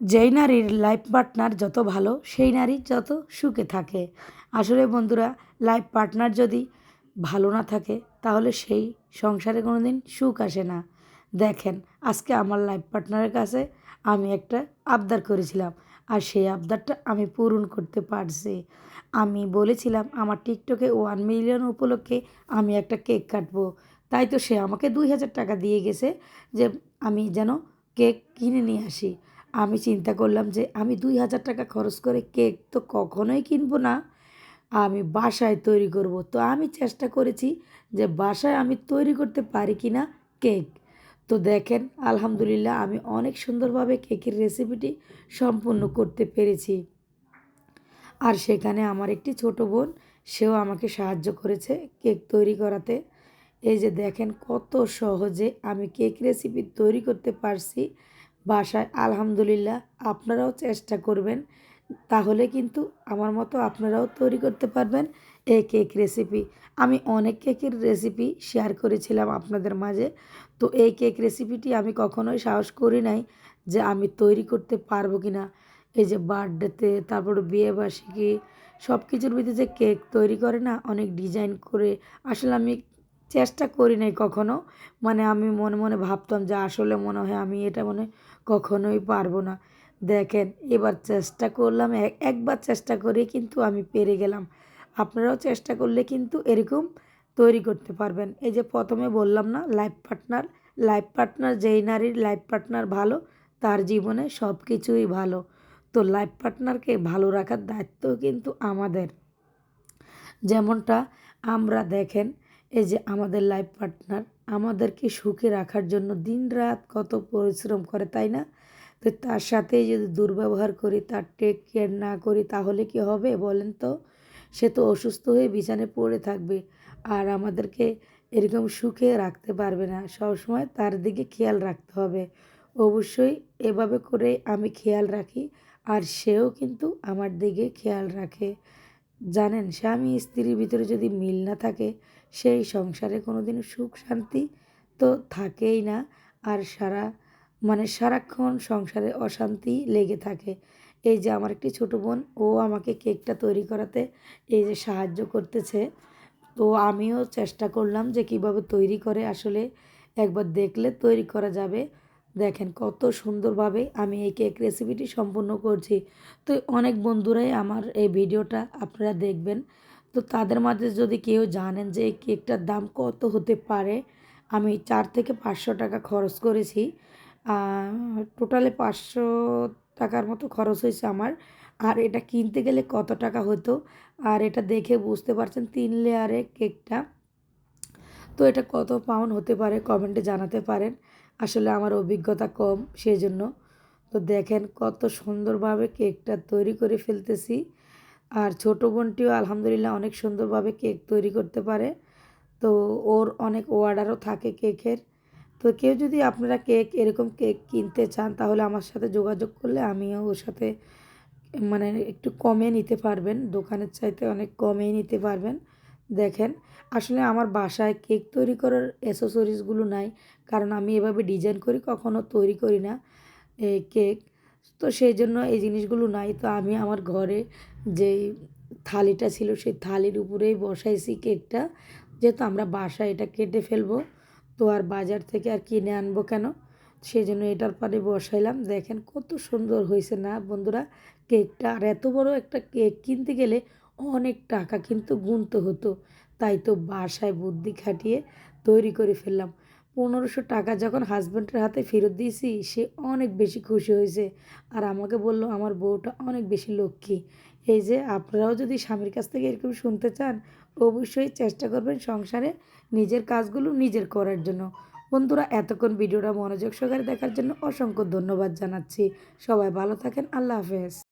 যেই নারীর life partner যত ভালো, সেই নারী যত সুখে থাকে। আসলে বন্ধুরা লাইফ পার্টনার যদি ভালো না থাকে, তাহলে সেই সংসারে কোনো দিন সুখ আসে না। দেখেন, আজকে আমার লাইফ পার্টনারের কাছে আমি একটা আবদার করেছিলাম, আর সেই আবদারটা আমি পূরণ করতে পারছি। আমি বলেছিলাম, আমার টিকটকে ওয়ান মিলিয়ন উপলক্ষে আমি একটা কেক কাটবো। তাই তো সে আমাকে দুই হাজার টাকা দিয়ে গেছে যে আমি যেন কেক কিনে নিয়ে আসি। আমি চিন্তা করলাম যে আমি দুই হাজার টাকা খরচ করে কেক তো কখনোই কিনবো না। আমি বাসায় তৈরি করব। তো আমি চেষ্টা করেছি যে বাসায় আমি তৈরি করতে পারি কি না কেক। তো দেখেন, আলহামদুলিল্লাহ আমি অনেক সুন্দরভাবে কেকের রেসিপিটি সম্পূর্ণ করতে পেরেছি। আর সেখানে আমার একটি ছোট বোন, সেও আমাকে সাহায্য করেছে কেক তৈরি করাতে। এই যে দেখেন কত সহজে আমি কেক রেসিপি তৈরি করতে পারছি। বাসায় আলহামদুলিল্লাহ আপনারাও চেষ্টা করবেন। তাহলে কিন্তু আমার মতো আপনারাও তৈরি করতে পারবেন এই কেক রেসিপি আমি অনেক কেকের রেসিপি শেয়ার করেছিলাম আপনাদের মাঝে। তো এই কেক রেসিপিটি আমি কখনোই সাহস করি নাই যে আমি তৈরি করতে পারব কি না এই যে বার্থডেতে তারপর বিয়েবার্ষিকী সব কিছুর ভিতরে যে কেক তৈরি করে না, অনেক ডিজাইন করে, আসলে আমি চেষ্টা করি নাই কখনো। মানে আমি মনে মনে ভাবতাম যে আসলে মনে হয় আমি এটা মনে কখনোই পারব না। দেখেন, এবার চেষ্টা করলাম একবার চেষ্টা করে কিন্তু আমি পেরে গেলাম। আপনারাও চেষ্টা করলে কিন্তু এরকম তৈরি করতে পারবেন। এই যে প্রথমে বললাম না লাইফ পার্টনার লাইফ পার্টনার যেই নারীর লাইফ পার্টনার ভালো, তার জীবনে সব কিছুই ভালো। তো লাইফ পার্টনারকে ভালো রাখার দায়িত্ব কিন্তু আমাদের। যেমনটা আমরা দেখেন এই যে আমাদের লাইফ পার্টনার আমাদেরকে সুখে রাখার জন্য দিন রাত কত পরিশ্রম করে, তাই না? তো তার সাথে যদি দুর্ব্যবহার করি, তার টেক কেয়ার না করি, তাহলে কি হবে বলেন তো? সে তো অসুস্থ হয়ে বিছানে পড়ে থাকবে আর আমাদেরকে এরকম সুখে রাখতে পারবে না। সবসময় তার দিকে খেয়াল রাখতে হবে। অবশ্যই এভাবে করে আমি খেয়াল রাখি আর সেও কিন্তু আমার দিকে খেয়াল রাখে। জানেন, স্বামী স্ত্রীর ভিতরে যদি মিল না থাকে সেই সংসারে কোনো দিন সুখ, শান্তি তো থাকেই না। আর সারা মানে সারাক্ষণ সংসারে অশান্তি লেগে থাকে। এই যে আমার একটি ছোটো বোন, ও আমাকে কেকটা তৈরি করাতে এই যে সাহায্য করতেছে। তো আমিও চেষ্টা করলাম যে কীভাবে তৈরি করে আসলে একবার দেখলে তৈরি করা যাবে। দেখেন কত সুন্দরভাবে আমি এই কেক রেসিপিটি সম্পূর্ণ করছি। তো অনেক বন্ধুরাই আমার এই ভিডিওটা আপনারা দেখবেন। তো তাদের মাঝে যদি কেউ জানেন যে এই কেকটার দাম কত হতে পারে, আমি চার থেকে পাঁচশো টাকা খরচ করেছি। টোটালে পাঁচশো টাকার মতো খরচ হয়েছে আমার। আর এটা কিনতে গেলে কত টাকা হতো? আর এটা দেখে বুঝতে পারছেন তিন লেয়ারে কেকটা। তো এটা কত পাউন্ড হতে পারে কমেন্টে জানাতে পারেন। আসলে আমার অভিজ্ঞতা কম সেই জন্য তো দেখেন কত সুন্দরভাবে কেকটা তৈরি করে ফেলতেছি। আর ছোটো বোনটিও আলহামদুলিল্লাহ অনেক সুন্দরভাবে কেক তৈরি করতে পারে। তো ওর অনেক অর্ডারও থাকে কেকের। তো কেউ যদি আপনারা কেক, এরকম কেক কিনতে চান, তাহলে আমার সাথে যোগাযোগ করলে আমিও ওর সাথে মানে একটু কমে নিতে পারবেন। দোকানের চাইতে অনেক কমে নিতে পারবেন। দেখেন, আসলে আমার বাসায় কেক তৈরি করার অ্যাসেসরিজগুলো নাই, কারণ আমি এভাবে ডিজাইন করি, কখনো তৈরি করি না। এই কেক তো সেই জন্য এই জিনিসগুলো নাই। তো আমি আমার ঘরে যেই থালিটা ছিল, সেই থালির উপরেই বসাইছি কেকটা। যেহেতু আমরা বাসায় এটা কেটে ফেলব, তো আর বাজার থেকে আর কিনে আনব কেন? সেই জন্য এটার পরে বসাইলাম। দেখেন কত সুন্দর হয়েছে না বন্ধুরা, কেকটা। আর এত বড় একটা কেক কিনতে গেলে অনেক টাকা কিন্তু গুনতে হতো। তাই তো বাসায় বুদ্ধি খাটিয়ে তৈরি করে ফেললাম। পনেরোশো টাকা যখন হাজব্যান্ডের হাতে ফেরত দিয়েছি, সে অনেক বেশি খুশি হয়েছে। আর আমাকে বলল, আমার বউটা অনেক বেশি লক্ষ্মী। এই যে, আপনারাও যদি স্বামীর কাছ থেকে এরকম শুনতে চান, অবশ্যই চেষ্টা করবেন সংসারে নিজের কাজগুলো নিজের করার জন্য। বন্ধুরা, এতক্ষণ ভিডিওটা মনোযোগ সহকারে দেখার জন্য অসংখ্য ধন্যবাদ জানাচ্ছি। সবাই ভালো থাকেন, আল্লাহ হাফেজ।